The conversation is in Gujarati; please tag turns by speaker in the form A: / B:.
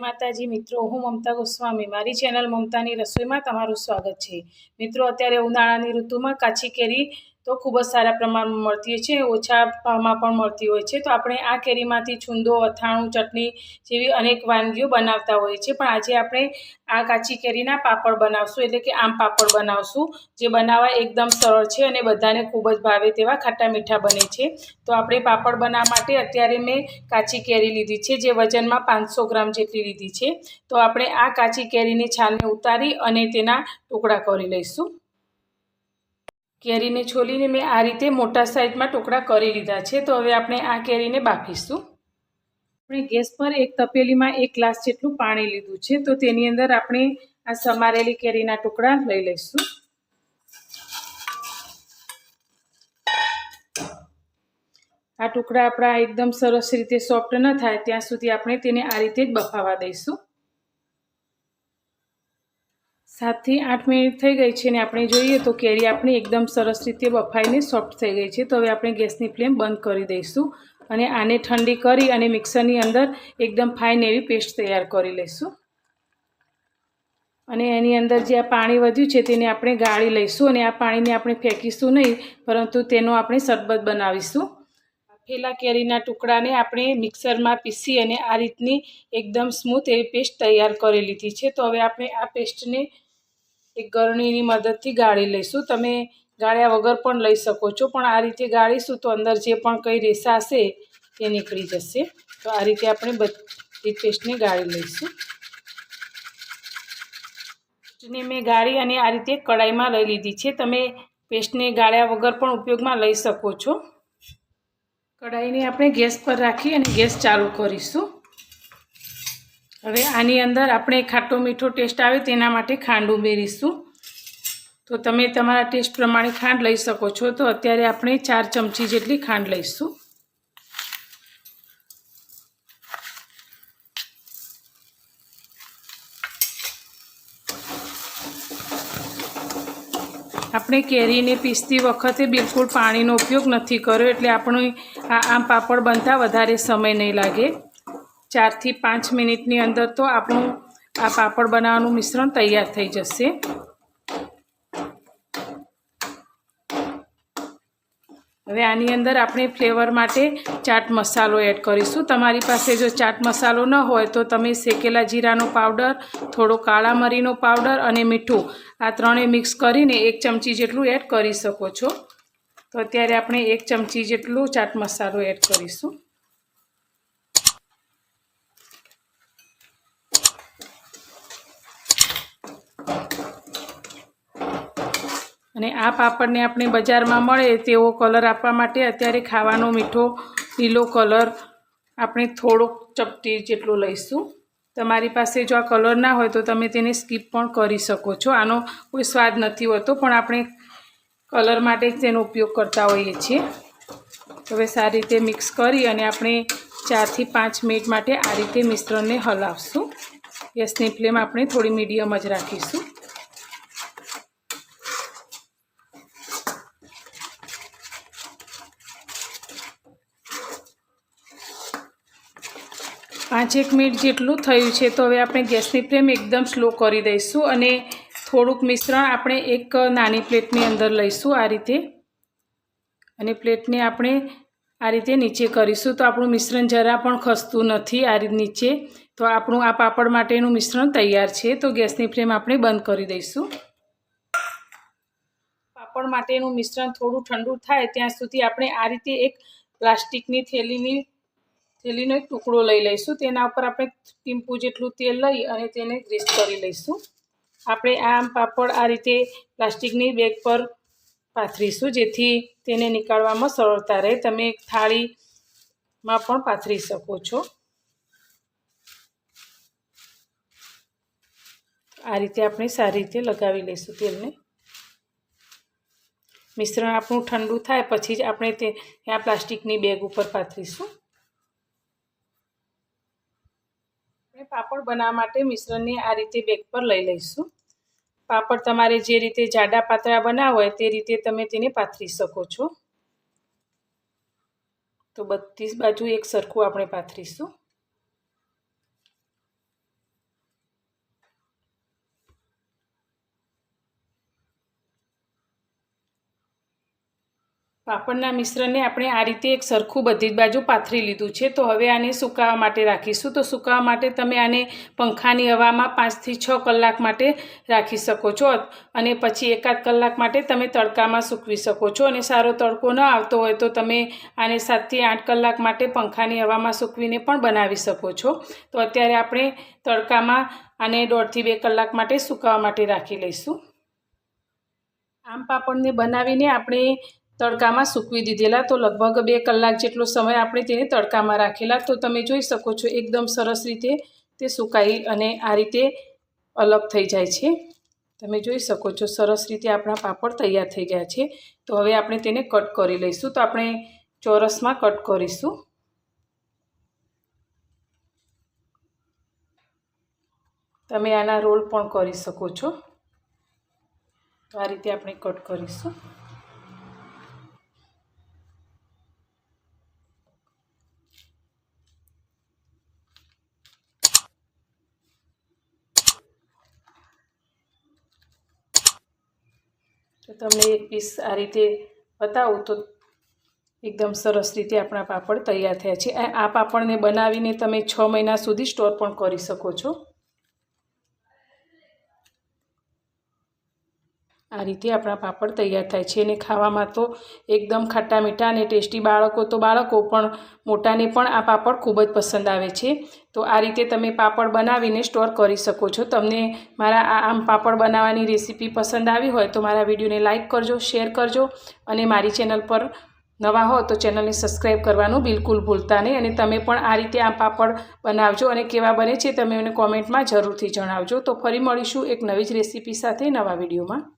A: માતાજી, મિત્રો, હું મમતા ગોસ્વામી. મારી ચેનલ મમતાની રસોઈમાં તમારું સ્વાગત છે. મિત્રો, અત્યારે ઉનાળાની ઋતુમાં કાચી કેરી તો ખૂબ જ સારા પ્રમાણમાં મળતી હોય છે, ઓછા ભાવમાં પણ મળતી હોય છે. તો આપણે આ કેરીમાંથી છુંદો, અથાણું, ચટણી જેવી અનેક વાનગીઓ બનાવતા હોઈએ છીએ. પણ આજે આપણે આ કાચી કેરીના પાપડ બનાવશું, એટલે કે આમ પાપડ બનાવશું, જે બનાવવા એકદમ સરળ છે અને બધાને ખૂબ જ ભાવે તેવા ખાટા મીઠા બને છે. તો આપણે પાપડ બનાવવા માટે અત્યારે મેં કાચી કેરી લીધી છે, જે વજનમાં પાંચસો ગ્રામ જેટલી લીધી છે. તો આપણે આ કાચી કેરીની છાલને ઉતારી અને તેના ટુકડા કરી લઈશું. કેરીને છોલીને મેં આ રીતે મોટા સાઇઝમાં ટુકડા કરી લીધા છે. તો હવે આપણે આ કેરીને બાફીશું. આપણે ગેસ પર એક તપેલીમાં એક ગ્લાસ જેટલું પાણી લીધું છે. તો તેની અંદર આપણે આ સમારેલી કેરીના ટુકડા લઈ લઈશું. આ ટુકડા આપણા એકદમ સરસ રીતે સોફ્ટ ન થાય, ત્યાં સુધી આપણે તેને આ રીતે જ બફાવા દઈશું. સાતથી આઠ મિનિટ થઈ ગઈ છે અને આપણે જોઈએ તો કેરી આપણી એકદમ સરસ રીતે બફાઈને સોફ્ટ થઈ ગઈ છે. તો હવે આપણે ગેસની ફ્લેમ બંધ કરી દઈશું અને આને ઠંડી કરી અને મિક્સરની અંદર એકદમ ફાઇન એવી પેસ્ટ તૈયાર કરી લઈશું. અને એની અંદર જે આ પાણી વધ્યું છે તેને આપણે ગાળી લઈશું અને આ પાણીને આપણે ફેંકીશું નહીં, પરંતુ તેનો આપણે શરબત બનાવીશું. પેલા કેરીના ટુકડાને આપણે મિક્સરમાં પીસી અને આ રીતની એકદમ સ્મૂથ એવી પેસ્ટ તૈયાર કરી લીધી છે. તો હવે આપણે આ પેસ્ટને એક ગરણીની મદદથી ગાળી લઈશું. તમે ગાળ્યા વગર પણ લઈ શકો છો, પણ આ રીતે ગાળીશું તો અંદર જે પણ કંઈ રેસા હશે તે નીકળી જશે. તો આ રીતે આપણે બધી પેસ્ટને ગાળી લઈશું. પેસ્ટને મેં ગાળી અને આ રીતે કડાઈમાં લઈ લીધી છે. તમે પેસ્ટને ગાળ્યા વગર પણ ઉપયોગમાં લઈ શકો છો. કઢાઈને આપણે ગેસ પર રાખી અને ગેસ ચાલુ કરીશું. હવે આની અંદર આપણે ખાટો મીઠો ટેસ્ટ આવે તેના માટે ખાંડ ઉમેરીશું. તો તમે તમારા ટેસ્ટ પ્રમાણે ખાંડ લઈ શકો છો. તો અત્યારે આપણે ચાર ચમચી જેટલી ખાંડ લઈશું. આપણે કેરીને પીસતી વખતે બિલકુલ પાણીનો ઉપયોગ નથી કર્યો, એટલે આપણે આ આમ પાપડ બનતા વધારે સમય નહીં લાગે. ચારથી પાંચ મિનિટની અંદર તો આપણું આ પાપડ બનાવવાનું મિશ્રણ તૈયાર થઈ જશે. હવે આની અંદર આપણે ફ્લેવર માટે ચાટ મસાલો એડ કરીશું. તમારી પાસે જો ચાટ મસાલો ન હોય તો તમે શેકેલા જીરાનો પાવડર, થોડો કાળા મરીનો પાવડર અને મીઠું આ ત્રણેય મિક્સ કરીને એક ચમચી જેટલું એડ કરી શકો છો. તો અત્યારે આપણે એક ચમચી જેટલું ચાટ મસાલો એડ કરીશું. અને આ પાપડને આપણે બજારમાં મળે તેવો કલર આપવા માટે અત્યારે ખાવાનો મીઠો લીલો કલર આપણે થોડોક ચપટી જેટલો લઈશું. તમારી પાસે જો આ કલર ના હોય તો તમે તેને સ્કીપ પણ કરી શકો છો. આનો કોઈ સ્વાદ નથી હોતો, પણ આપણે કલર માટે જ તેનો ઉપયોગ કરતા હોઈએ છીએ. હવે સારી રીતે મિક્સ કરી અને આપણે ચારથી પાંચ મિનિટ માટે આ રીતે મિશ્રણને હલાવશું. ગેસની ફ્લેમ આપણે થોડી મીડિયમ જ રાખીશું. પાંચેક મિનિટ જેટલું થયું છે, તો હવે આપણે ગેસની ફ્લેમ એકદમ સ્લો કરી દઈશું અને થોડુંક મિશ્રણ આપણે એક નાની પ્લેટની અંદર લઈશું આ રીતે. અને પ્લેટને આપણે આ રીતે નીચે કરીશું. તો આપણું મિશ્રણ જરા પણ ખસતું નથી આ રીતે નીચે. તો આપણું આ પાપડ માટેનું મિશ્રણ તૈયાર છે. તો ગેસની ફ્લેમ આપણે બંધ કરી દઈશું. પાપડ માટેનું મિશ્રણ થોડું ઠંડુ થાય ત્યાં સુધી આપણે આ રીતે એક પ્લાસ્ટિકની થેલીની થેલીનો એક ટુકડો લઈ લઈશું. તેના ઉપર આપણે ટીમ્પુ જેટલું તેલ લઈ અને તેને ગ્રીસ કરી લઈશું. આપણે આમ પાપડ આ રીતે પ્લાસ્ટિકની બેગ પર પાથરીશું, જેથી તેને નીકાળવામાં સરળતા રહે. તમે એક થાળીમાં પણ પાથરી શકો છો. આ રીતે આપણે સારી રીતે લગાવી લઈશું તેલને. મિશ્રણ આપણું ઠંડુ થાય, પછી જ આપણે તે આ પ્લાસ્ટિકની બેગ ઉપર પાથરીશું. આપણે પાપડ બનાવવા માટે મિશ્રણને આ રીતે બેગ પર લઈ લઈશું. પાપડ તમારે જે રીતે જાડા પાતળા બનાવવા હોય તે રીતે તમે તેને પાથરી શકો છો. તો બત્રીસ બાજુ એક સરખું આપણે પાથરીશું. પાપડના મિશ્રણને આપણે આ રીતે એક સરખું બધી જ બાજુ પાથરી લીધું છે. તો હવે આને સુકાવા માટે રાખીશું. તો સુકાવા માટે તમે આને પંખાની હવામાં પાંચથી છ કલાક માટે રાખી શકો છો. અને પછી એકાદ કલાક માટે તમે તડકામાં સૂકવી શકો છો. અને સારો તડકો ન આવતો હોય તો તમે આને સાતથી આઠ કલાક માટે પંખાની હવામાં સૂકવીને પણ બનાવી શકો છો. તો અત્યારે આપણે તડકામાં આને દોઢથી બે કલાક માટે સુકાવા માટે રાખી લઈશું. આમ પાપડને બનાવીને આપણે તડકામાં સૂકવી દીધેલા તો લગભગ બે કલાક જેટલો સમય આપણે તેને તડકામાં રાખેલા. તો તમે જોઈ શકો છો એકદમ સરસ રીતે તે સુકાઈ અને આ રીતે અલગ થઈ જાય છે. તમે જોઈ શકો છો સરસ રીતે આપણા પાપડ તૈયાર થઈ ગયા છે. તો હવે આપણે તેને કટ કરી લઈશું. તો આપણે ચોરસમાં કટ કરીશું. તમે આના રોલ પણ કરી શકો છો. તો આ રીતે આપણે કટ કરીશું. તો તમને એક પીસ આ રીતે બતાવું તો એકદમ સરસ રીતે આપણા પાપડ તૈયાર થયા છે. આ પાપડને બનાવીને તમે છ મહિના સુધી સ્ટોર પણ કરી શકો છો. આ રીતે આપણા પાપડ તૈયાર થાય છે અને ખાવામાં તો એકદમ ખાટા મીઠા અને ટેસ્ટી બાળકો તો બાળકો પણ મોટાને પણ આ પાપડ ખૂબ જ પસંદ આવે છે. તો આ રીતે તમે પાપડ બનાવીને સ્ટોર કરી શકો છો. તમને મારા આ આમ પાપડ બનાવવાની રેસીપી પસંદ આવી હોય તો મારા વિડીયોને લાઇક કરજો, શેર કરજો અને મારી ચેનલ પર નવા હો તો ચેનલને સબસ્ક્રાઈબ કરવાનું બિલકુલ ભૂલતા નહીં અને તમે પણ આ રીતે આ પાપડ બનાવજો અને કેવા બને છે તમે મને કોમેન્ટમાં જરૂરથી જણાવજો. તો ફરી મળીશું એક નવી જ રેસીપી સાથે નવા વિડીયોમાં.